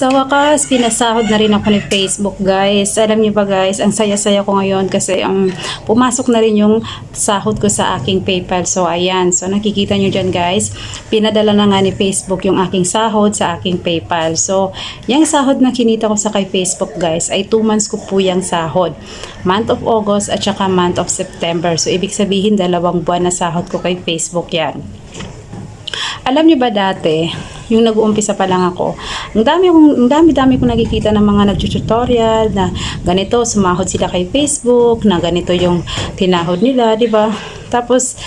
Sa wakas, pinasahod na rin ako ni Facebook guys. Alam niyo ba guys, ang saya-saya ko ngayon kasi ang pumasok na rin yung sahod ko sa aking PayPal. So ayan, so nakikita niyo dyan guys, pinadala na nga ni Facebook yung aking sahod sa aking PayPal. So yung sahod na kinita ko sa kay Facebook guys ay 2 months ko po yung sahod. Month of August at saka month of September. So ibig sabihin dalawang buwan na sahod ko kay Facebook yan. Alam niyo ba dati, yung nag-uumpisa pa lang ako, ang dami kong ang dami-dami kong nakikita ng mga nagtututorial na ganito sumahod sila kay Facebook, na ganito yung tinahod nila, 'di ba? Tapos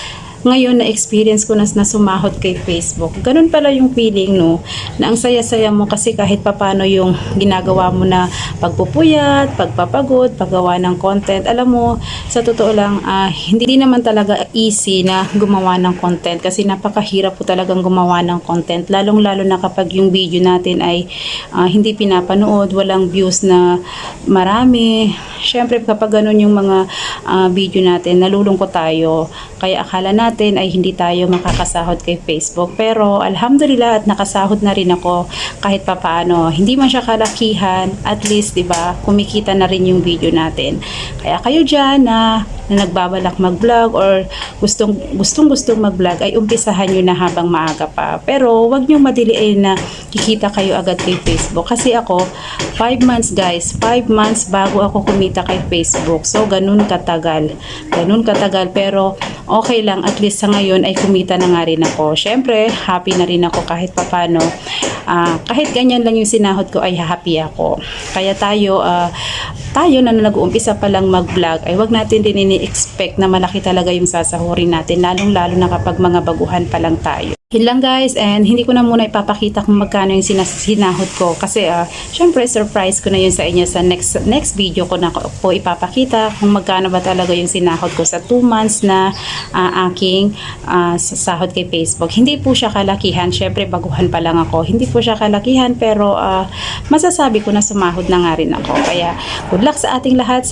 ngayon na experience ko na, na sumahod kay Facebook. Ganun pala yung feeling no, na ang saya-saya mo kasi kahit papano yung ginagawa mo na pagpupuyat, pagpapagod, paggawa ng content. Alam mo, sa totoo lang, ah, hindi naman talaga easy na gumawa ng content kasi napakahirap po talagang gumawa ng content. Lalong-lalo na kapag yung video natin ay ah, hindi pinapanood, walang views na marami. Siyempre, kapag ganun yung mga ah, video natin, nalulungkot tayo. Kaya akala natin ay hindi tayo makakasahod kay Facebook. Pero alhamdulillah at nakasahod na rin ako kahit papaano. Hindi man siya kalakihan, at least 'di ba, kumikita na rin yung video natin. Kaya kayo diyan na, na nagbabalak mag-vlog or gustong gustong gustong mag-vlog ay umpisahan niyo na habang maaga pa. Pero wag niyo madiliin na kikita kayo agad kay Facebook kasi ako 5 months guys, 5 months bago ako kumita kay Facebook. So ganun katagal. Ganun katagal pero okay lang at least sa ngayon ay kumita na nga rin ako. Syempre, happy na rin ako kahit papano. Ah, kahit ganyan lang yung sinahod ko ay happy ako. Kaya tayo ah, tayo na nag-uumpisa pa lang mag-vlog ay wag natin din ini-expect na malaki talaga yung sasahurin natin lalong-lalo na kapag mga baguhan pa lang tayo. Yun lang guys and hindi ko na muna ipapakita kung magkano yung sinahod ko kasi ah, syempre surprise ko na yun sa inyo sa next next video ko na po ipapakita kung magkano ba talaga yung sinahod ko sa 2 months na ah, aking sa- sahod kay Facebook. Hindi po siya kalakihan, syempre baguhan pa lang ako. Hindi po siya kalakihan pero ah, masasabi ko na sumahod na nga rin ako. Kaya good luck sa ating lahat.